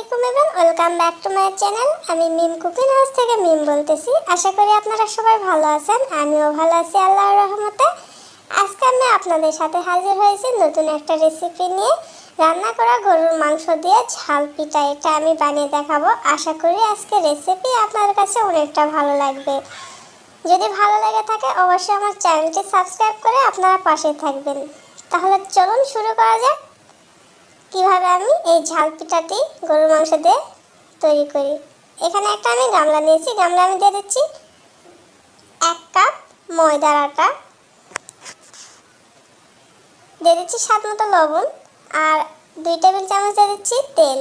আলাইকুম এবং welcome back to my channel. আমি মিম কুকিং হাউস থেকে মিম বলতেছি। আশা করি আপনারা সবাই ভালো আছেন, আমিও ভালো আছি, আল্লাহর রহমতে। আজকে আমি আপনাদের সাথে হাজির হয়েছি নতুন একটা রেসিপি নিয়ে। রান্না করা গরুর মাংস দিয়ে ঝাল পিঠা, এটা আমি বানিয়ে দেখাবো। আশা করি আজকে রেসিপি আপনাদের কাছে অনেকটা ভালো লাগবে। যদি ভালো লেগে থাকে, অবশ্যই আমার চ্যানেলটি সাবস্ক্রাইব করে আপনারা পাশে থাকবেন। তাহলে চলুন শুরু করা যাক। কীভাবে আমি এই ঝাল পিঠাটি গরুর মাংস দিয়ে তৈরি করি? এখানে একটা আমি গামলা নিয়েছি। গামলা আমি দিয়ে দিচ্ছি এক কাপ ময়দার আটা, দিয়ে দিচ্ছি স্বাদ মতো লবণ আর দুই টেবিল চামচ দিয়ে দিচ্ছি তেল।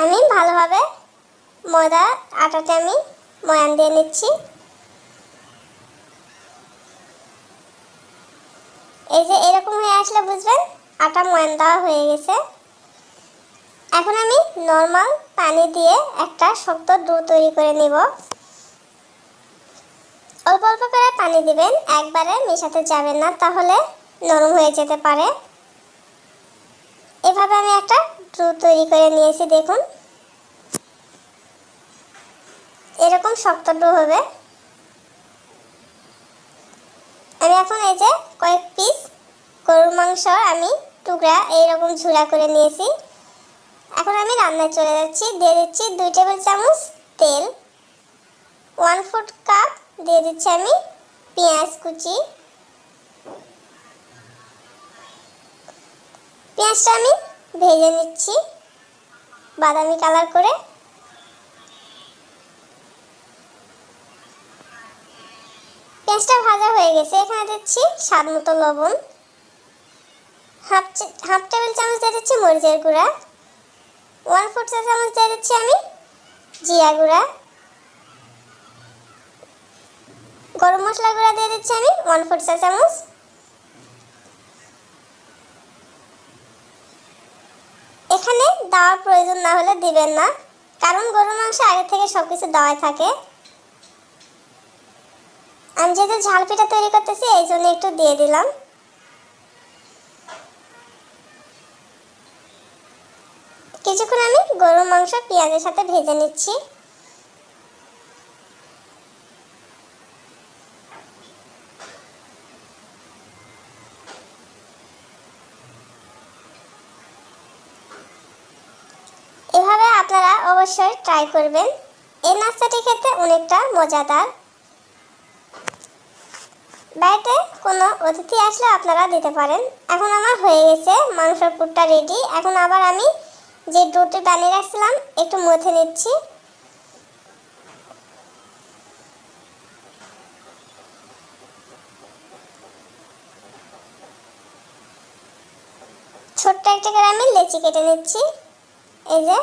আমি ভালোভাবে ময়দা আটাটা আমি ময়ান দিয়ে নিচ্ছি। এই যে এরকম হয়ে আসলে বুঝবেন, আটা ময়ান দেওয়া হয়ে গেছে। এখন আমি নর্মাল পানি দিয়ে একটা শক্ত ডো তৈরি করে নিব। অল্প অল্প করে পানি দিবেন, একবারে মেশাতে যাবেন না, তাহলে নরম হয়ে যেতে পারে। এভাবে আমি একটা ডো তৈরি করে নিয়েছি, দেখুন। এরকম শক্ত ডো হবে। আমি এখন এই যে গরুর মাংস আমি টুকরা এইরকম ঝুড়া করে নিয়েছি। এখন আমি রান্নায় চলে যাচ্ছি। দিয়ে দিচ্ছি দুই টেবিল চামচ তেল। ওয়ান ফুট কাপ দিয়ে দিচ্ছি আমি পেঁয়াজ কুচি। পেঁয়াজটা আমি ভেজে নিচ্ছি বাদামি কালার করে। পেঁয়াজটা ভাজা হয়ে গেছে। এখানে দিচ্ছি স্বাদ মতো লবণ। হাফ হাফ টেবিল চামচ দিয়ে দিচ্ছি মরিচের গুঁড়া। ওয়ান ফোর চা চামচ দিয়ে দিচ্ছি আমি জিরা গুঁড়া। গরম মশলা গুঁড়া দিয়ে দিচ্ছি আমি ওয়ান ফোর চা চামচ। এখানে দেওয়ার প্রয়োজন না হলে দিবেন না, কারণ গরুর মাংস আগে থেকে সব কিছু দেওয়াই থাকে। আমি যেহেতু ঝাল পিঠা তৈরি করতেছি, এই জন্য একটু দিয়ে দিলাম। কিছুক্ষণ আমি গরুর মাংস পেঁয়াজের সাথে ভেজে নিচ্ছি। এভাবে আপনারা অবশ্যই ট্রাই করবেন। এই নাস্তাটি খেতে অনেকটা মজাদার। বাড়িতে কোনো অতিথি আসলে আপনারা দিতে পারেন। এখন আমার হয়ে গেছে, মাংসর পুরটা রেডি এখন আবার আমি যে দুটো বানিয়ে রাখছিলাম, একটু মথে নিচ্ছি। ছোট্ট একটা করে আমি লেচি কেটে নিচ্ছি। এই যে।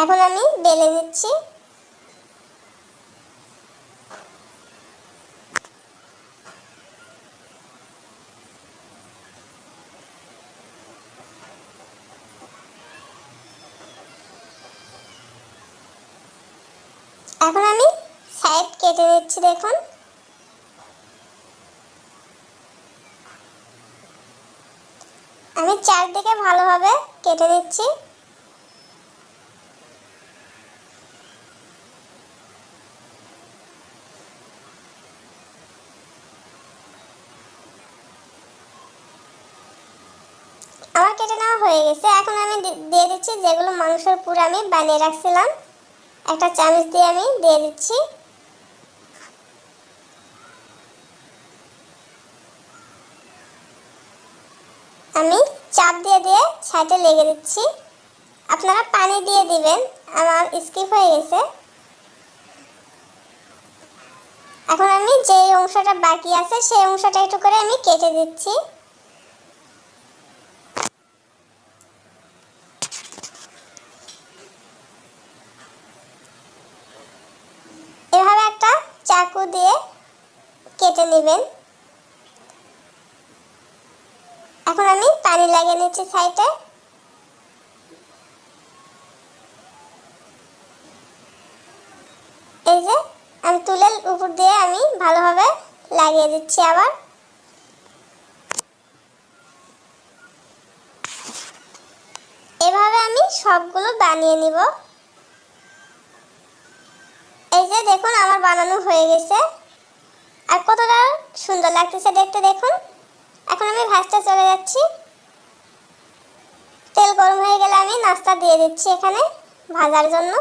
এখন আমি বেলে দিচ্ছি। এখন আমি সাইড কেটে দিচ্ছি, দেখুন। আমি চারদিকে ভালোভাবে কেটে নিচ্ছি হয়ে গেছে। এখন আমি দিয়ে দিচ্ছি যেগুলো মাংসের পুর আমি বানিয়ে রাখছিলাম। একটা চামচ দিয়ে আমি দিয়ে দিচ্ছি। আমি চাপ দিয়ে দিয়ে সাইডে লেগে দিচ্ছি। আপনারা পানি দিয়ে দিবেন। আমার স্কিপ হয়ে গেছে। এখন আমি যে অংশটা বাকি আছে সেই অংশটা একটু করে আমি কেটে দিচ্ছি। চাকু দিয়ে কেটে নেবেন। এখন আমি পানি লাগিয়ে নিচ্ছি সাইডে। এই যে, আমি তুলে উপর দিয়ে আমি ভালোভাবে লাগিয়ে দিচ্ছি আবার। এভাবে আমি সবগুলো বানিয়ে নিব। দেখুন আমার বানানো হয়ে গেছে। আর কতটা সুন্দর লাগতেছে দেখতে দেখুন। এখন আমি ভাজতে চলে যাচ্ছি। তেল গরম হয়ে গেলে আমি নাস্তা দিয়ে দিচ্ছি এখানে ভাজার জন্য।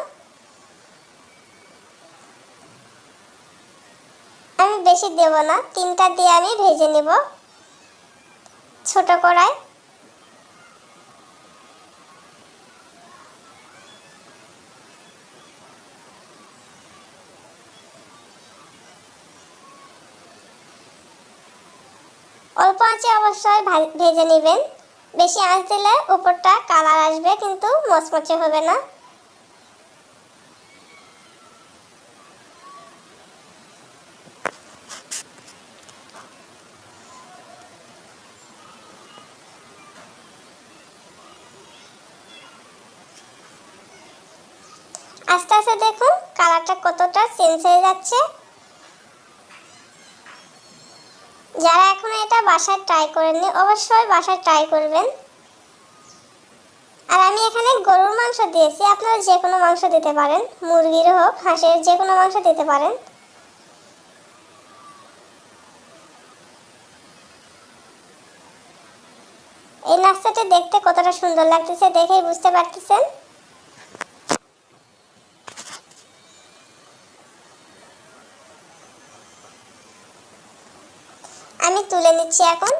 আমি বেশি দেব না, তিনটা দিয়ে আমি ভেজে নেব। ছোট কড়াই। অল্প আঁচে অবশ্যই ভেজে নেবেন। বেশি আঁচ দিলে উপরটা কালার আসবে, কিন্তু মচমচে হবে না। আস্তে আস্তে দেখুন, কালারটা কতটা চেঞ্জ হয়ে যাচ্ছে। যারা এখনও এটা বাসায় ট্রাই করেননি, অবশ্যই বাসায় ট্রাই করবেন। আর আমি এখানে গরুর মাংস দিয়েছি, আপনারা যে কোনো মাংস দিতে পারেন, মুরগির হোক, হাঁসের যে কোনো মাংস দিতে পারেন। এই নাস্তাটা দেখতে কতটা সুন্দর লাগতেছে, দেখেই বুঝতে পারতেছেন আমি নিচ্ছি এখন।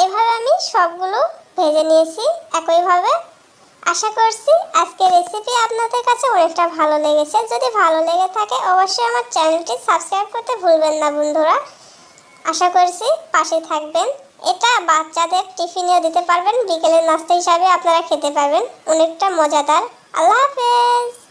এইভাবে আমি সবগুলো ভেজে নিয়েছি একইভাবে। আশা করছি আজকের রেসিপি আপনাদের কাছে অনেকটা ভালো লেগেছে। যদি ভালো লেগে থাকে অবশ্যই আমার চ্যানেলটি সাবস্ক্রাইব করতে ভুলবেন না বন্ধুরা। আশা করছি পাশে থাকবেন। এটা বাচ্চাদের টিফিনেও দিতে পারবেন। বিকেলের নাস্তা হিসাবে আপনারা খেতে পারবেন। অনেকটা মজাদার। আল্লাহ হাফেজ।